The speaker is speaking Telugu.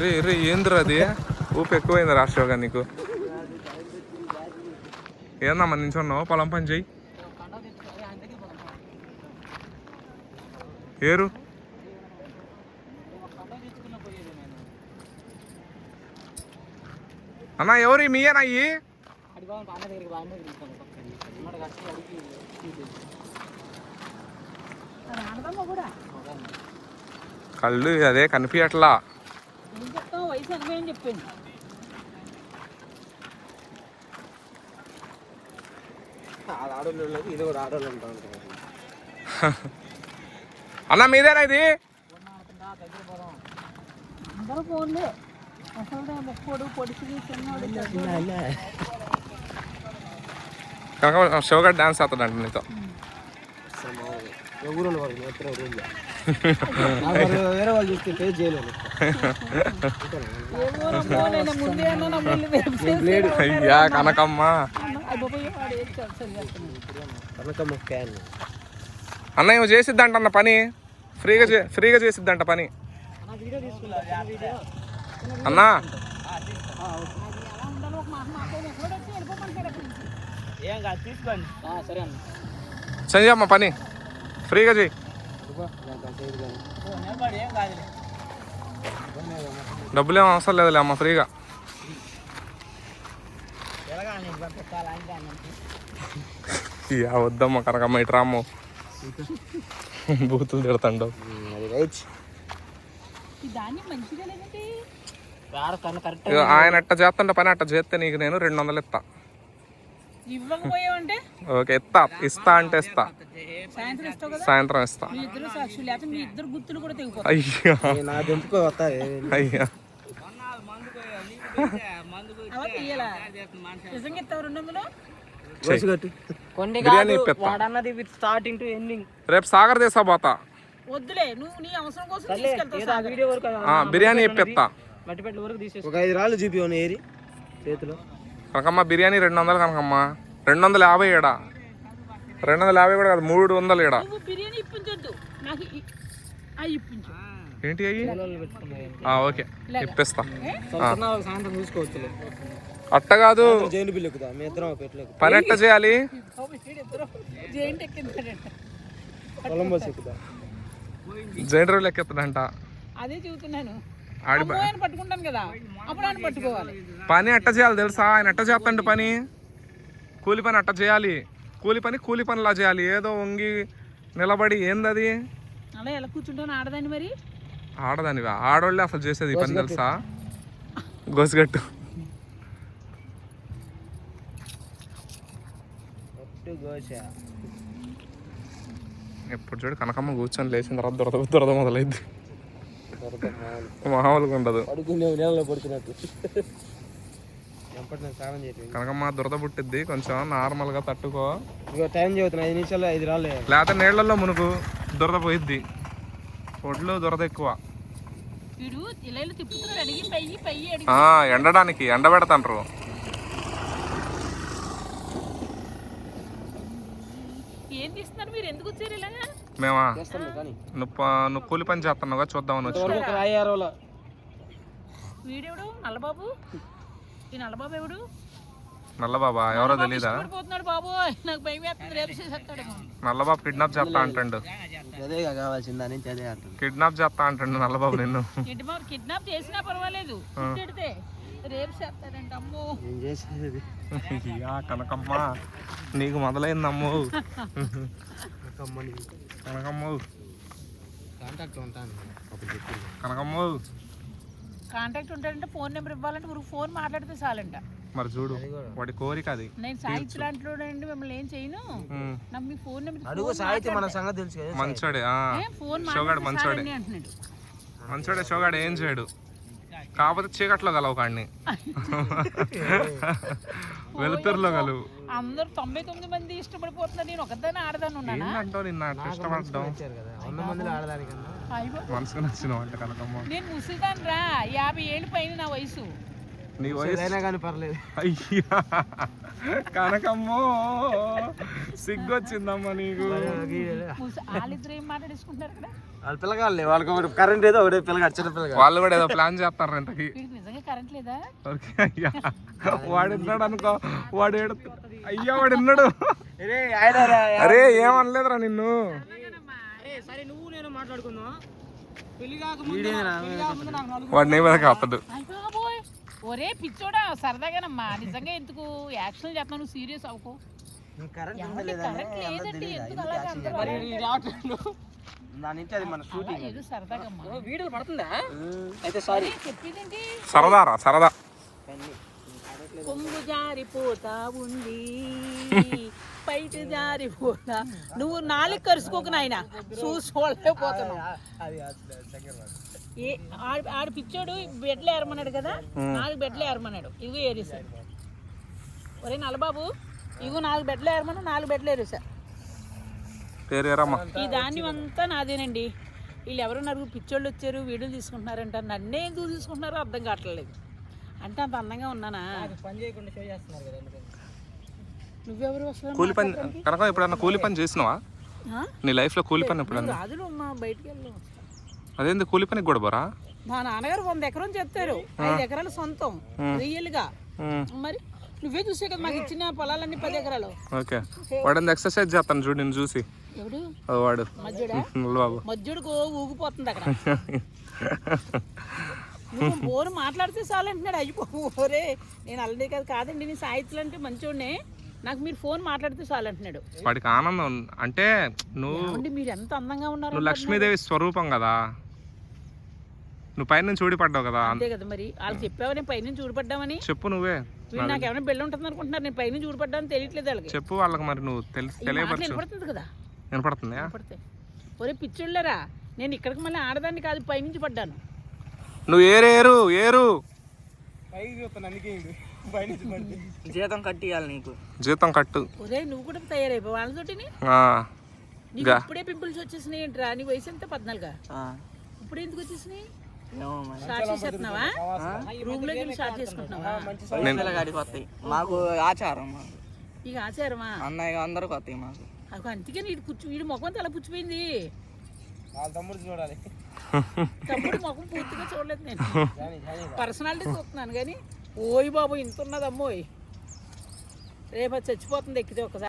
రే రే ఏందిరా అది? ఊపి ఎక్కువైంది రాష్ట్రంగా నీకు. ఏందమ్మా నించున్నావు పొలం పని చెయ్యి. ఏరు? అన్న ఎవరు మీయేనా అయ్యి కళ్ళు అదే కనిపించట్లా ఏం చెప్తావు? వయసు ఎనభై అని చెప్పింది ఆడోళ్ళు ఇది కూడా ఉంటా ఉంటారు అన్న మీదేనా ఇది? అందరూ ఫోన్లే. అసలు ముక్కోడు పొడిచి చిన్నోడు కనుక డాన్స్ ఆడుతాడంట నీతో. ఊరు వాళ్ళు ఎక్కడ ఊళ్ళో వేరే వాళ్ళు చూస్తే ఫేస్ చేయలేదు ఏమో ఫోన్ ముందే అన్న నా ముందు రేపు చేసి అయ్యా కనకమ్మ. ఫ్యాన్. అన్న ఇవి చేసిద్దంట అన్న పని? ఫ్రీగా ఫ్రీగా చేసిద్దంట పని. అన్నా. అన్న. చెయ్యమ్మ పని ఫ్రీగా కాదు డబ్బులు ఏం అవసరం లేదులే అమ్మ ఫ్రీగా. వద్దమ్మ కనకమ్మ ఇటు రామ్మ. బూతులు తిడతాండు. ఆయన అట్ట చేస్తుంటే పని అట్ట చేస్తే నీకు నేను రెండు వందలు ఇస్తా. ఇవ్వకపోయావంటే? ఓకే ఇస్తా ఇస్తా అంటే ఇస్తా. సాయంత్రం ఇస్తావు కదా? సాయంత్రం ఇస్తా. మీ ఇద్దరు సాక్షులు లేకపోతే మీ ఇద్దరు గుర్తులు కూడా తెగిపోతాయి. అయ్యా. నా దింపుకో వస్తాయి అయ్యా. అలా తీయాలా నిజంగా ఇస్తావు రెండు వందలు? రోజుగట్టు కొన్ని బిర్యానీ ఇప్పిస్తా. వాడన్నది విత్ స్టార్టింగ్ టు ఎండింగ్ రేపు సాగర్ తీసా పోతా. వద్దులే నువ్వు నీ అవసరం కోసం తీసుకెళ్తావు ఆ వీడియో వరకు ఆ, బిర్యానీ ఇప్పిస్తా. మట్టిపెట్ల వరకు తీసేసి ఒక ఐదు రాళ్ళు చూపి ఏరి చేతిలో. కనకమ్మ బిర్యానీ రెండు వందలు కనకమ్మ. రెండు వందల యాభై ఏడా రెండు వందల యాభై కూడా కాదు మూడు వందలు ఏడా అవి ఏంటి అయ్యి? ఓకే. ఇప్పిస్తా. అట్ట కాదు. పని ఎట్ట చేయాలి? జైన్ లెక్క ఎత్తడంట అదే చెబుతున్నాను. ఆడి అమ్మో ఆయన పట్టుకుంటాను కదా. అప్పుడు ఆయన పట్టుకోవాలి. పని ఎట్ట చేయాలి తెలుసా? ఆయన ఎట్ట చేస్తాండి పని. కూలి పని అట్ట చేయాలి. కూలి పని కూలి పనిలా చేయాలి. ఏదో వంగి నిలబడి అలా ఎలా కూర్చుంటాను ఆడదాన్ని మరి? ఆడదానివా? ఆడోళ్ళే అసలు చేసేది ఈ పని తెలుసా? గోసిగట్టు. ఎప్పుడు చూడు కనకమ్మ కూర్చొని లేచిన తర్వాత దొరద దొరద మొదలైద్ది. మామూలుగా ఉండదు. పడుకునే నీళ్ళలో చేయండి కనకమ్మ దురద పుట్టిద్ది. కొంచెం నార్మల్గా తట్టుకో. ఇక టైం చెబుతున్నా ఐదు నిమిషాలు ఐదు రాళ్ళు లేకపోతే నీళ్ళల్లో మునుగు. దురద పోయిద్ది. ఒడ్లు దురద ఎక్కువ. ఇలా ఇలా ఏం తీస్తున్నారు మీరు? ఎందుకు వచ్చారు ఇలాగా? మేమా? నువ్వు నువ్వు కూలి పని చేస్తున్నావుగా చూద్దామని వచ్చి వీడెవడు? నల్లబాబు? ఈ నల్లబాబు ఎవడు? నల్లబాబా ఎవరో తెలీదా? పోతున్నాడు బాబు నాకు భయం నల్లబాబు కిడ్నాప్ చేస్తా అంటాడు. కిడ్నాప్ చేస్తా అంటాడు నల్లబాబు నిన్ను. కిడ్నాప్ చేసినా పర్వాలేదు. తిడితే రేపు చేస్తాడంట అమ్మో. నేను చేసేది? యా కనకమ్మ నీకు మొదలైందమ్ము. కనకమ్మ కాంటాక్ట్ ఉంటాను. కనకమ్మ. కాంటాక్ట్ ఉంటాడంటే ఫోన్ నెంబర్ ఇవ్వాలంటే ఊరికి ఫోన్ మాట్లాడితే చాలంట. మరి చూడు వాడి కోరిక అది. నేను సాహిత్య లాంటిలో మిమ్మల్ని ఏం చేయను. నాకు మీ ఫోన్ నెంబర్ అడుగు సాహిత్యం మన సంగతి తెలుసు కదా మంచోడే ఆ. ఫోన్ మంచోడే. మంచోడే షోగాడు ఏం చేయడు. కాకపోతే చీకట్లో కలవు కాడిని. వెలుతురులో కలువు. అందరు తొంభై తొమ్మిది మంది ఇష్టపడిపోతున్నారు. నేను ఒకదాన్ని ఆడదాన్ని ఉన్నానా? ఏంటంటావు నిన్న? అట్లా అయ్యో మనసుకు నచ్చిన వంట కనకమ్మ. నేను ముసలిదాన్ని రా. యాభై ఏళ్ళు పైన నా వయసు. నీ వయసు? కానీ పర్లేదు. అయ్యా. కనకమ్మో. సిగ్గొచ్చిందమ్మా నీకు. వాళ్ళ పిల్లగాళ్ళే వాళ్ళకి ఒకటి కరెంట్ ఏదో ఒకటే పిల్లగా చిన్న పిల్లగా వాళ్ళు కూడా ఏదో ప్లాన్ చేస్తారు ఇంతకి ఓకే అయ్యా. వాడు అనుకో వాడు ఏడు అయ్యా వాడు విన్నాడు అరే ఏమనలేదురా నిన్ను. సరే నువ్వు నేను మాట్లాడుకుందాం పెళ్ళి కాకముందు పెళ్ళి కాకముందు నాకు నలుగురు వాడు నీ మీద కాపదు ఒరే పిచ్చోడా సరదాగానమ్మా. నిజంగా ఎందుకు? యాక్షన్ చేస్తున్నావు నువ్వు సీరియస్ అవ్వకు ఎవరికి కరెంట్ లేదండి. ఎందుకు అలాగే నుంచి అది మన వీడియో పడుతుందా? అయితే సారీ. చెప్పేదేంటి? సరదారా సరదా. కొంగు జారిపోతా ఉంది పైకి జారిపోతా నువ్వు నాలుగు కరుసుకోకు నాయన. చూసి పోతున్నావు అది దగ్గర ఏ ఆడ ఆడ పిచ్చోడు బెడ్లు ఏరమన్నాడు కదా? నాలుగు బెడ్లు ఏరమన్నాడు. ఇవి ఏరేసాడు ఒరే నల్లబాబు ఇగో నాలుగు బెడ్లు ఏరమన్నా నాలుగు బెడ్లు ఏరమ్మా. ఈ ధాన్యం అంతా నాదేనండి. వీళ్ళు ఎవరో నలుగురు పిచ్చోళ్ళు వచ్చారు వీడియోలు తీసుకుంటున్నారంట. నన్నే ఎందుకు తీసుకుంటున్నారో అర్థం కావట్లేదు. అంటే అంత అందంగా ఉన్నానా? పని చేయకుండా షో చేస్తున్నారు కదా నువ్వెవరు అసలు కూలి పని కనుక ఎప్పుడన్నా కూలి పని చేసినావా? నీ లైఫ్లో కూలి పని ఎప్పుడన్నా? రాజులు మా బయటికి వెళ్ళాం. అదేంది కూలి పనికి కూడా పోరా? మా నాన్నగారు వంద ఎకరం చెప్తారు ఐదు ఎకరాలు సొంతం రియల్గా మరి నువ్వే చూసే కదా మాకు ఇచ్చిన పొలాలన్నీ పది ఎకరాలు. ఓకే. వాడు ఎక్సర్సైజ్ చేస్తాను చూడు నేను చూసి. వాడు. బాబు. మధ్యుడికి ఊగిపోతుంది అక్కడ. బోరు మాట్లాడితే చాలు అంటున్నాడు అయ్యో ఓరే నేను అల్లడే కాదు కాదండి నేను సాహిత్యులు అంటే మంచోడినే. నాకు మీరు ఫోన్ మాట్లాడితే చాలు అంటున్నాడు. వాడికి ఆనందం అంటే నువ్వు మీరు ఎంత అందంగా ఉన్నారు నువ్వు లక్ష్మీదేవి స్వరూపం కదా. నువ్వు పైన చూడిపడ్డావు కదా. అంతే కదా మరి. వాళ్ళు చెప్పావు నేను పైనుంచి చూడపడ్డామని? చెప్పు నువ్వే. నాకు ఏమైనా బిల్లు ఉంటుంది అనుకుంటున్నారు నేను పైనుంచి చూడపడ్డామని తెలియట్లేదు వాళ్ళకి. చెప్పు వాళ్ళకి మరి నువ్వు తెలిసి వినపడుతుంది కదా? వినపడుతుందా? ఒరే పిచ్చోళ్ళరా నేను ఇక్కడికి మళ్ళీ ఆడదాన్ని కాదు పైనుంచి పడ్డాను. నువ్వు ఏరు ఏరు ఏరు. పైకి చూస్తాను అందుకే జీతం కట్టియాలి నీకు. జీతం కట్టు. ఒరే నువ్వు కూడా తయారైపో. వాళ్ళతోటిని ఆ, నీకు ఇప్పుడే పింపుల్స్ వచ్చేసినాయి ఏంట్రా? నీ వయసు ఎంత? పద్నాలుగా? ఇప్పుడు ఎందుకు వచ్చేసినాయి? మాకు ఆచారం ఇక ఆచారమా? అన్నయ్య అందరికి వస్తాయి మాకు. అవి అందుకే నీడు పుచ్చు వీడి ముఖం అంతా అలా పుచ్చిపోయింది. వాళ్ళ తమ్ముడు చూడాలి. తమ్ముడు ముఖం పూర్తిగా చూడలేదు నేను. పర్సనాలిటీ చూస్తున్నాను కానీ ఓయ్ బాబు ఇంత ఉన్నదమ్మోయ్ రేపు చచ్చిపోతుంది ఎక్కితే ఒకసారి